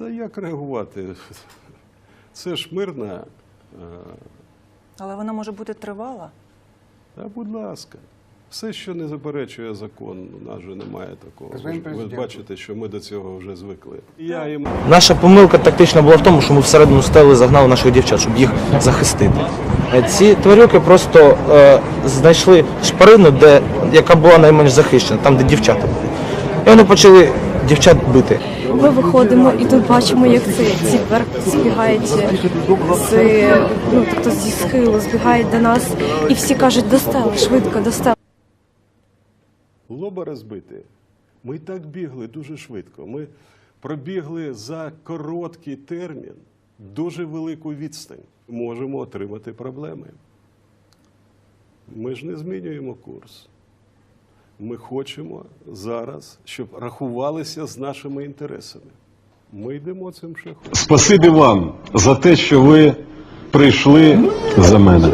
Та як реагувати? Це ж мирна. е, Але вона може бути тривала. Та будь ласка. Все, що не заперечує закон, у нас же немає такого. Ви бачите, що ми до цього вже звикли. Я їм Наша помилка тактична була в тому, що ми всередину стели загнали наших дівчат, щоб їх захистити. Е, Ці тварюки просто е, знайшли шпарину, де, яка була найменш захищена, там, де дівчата були. І вони почали дівчат бити. Ми виходимо і тут бачимо, як ці, ці збігають з, ну, тобто зі схилу, збігають до нас, і всі кажуть, достали, швидко, достали. лоба розбити. Ми так бігли дуже швидко. Ми пробігли за короткий термін дуже велику відстань. Можемо отримати проблеми. Ми ж не змінюємо курс. Ми хочемо зараз, щоб рахувалися з нашими інтересами. Ми йдемо цим шляхом. Спасибі вам за те, що ви прийшли за мене.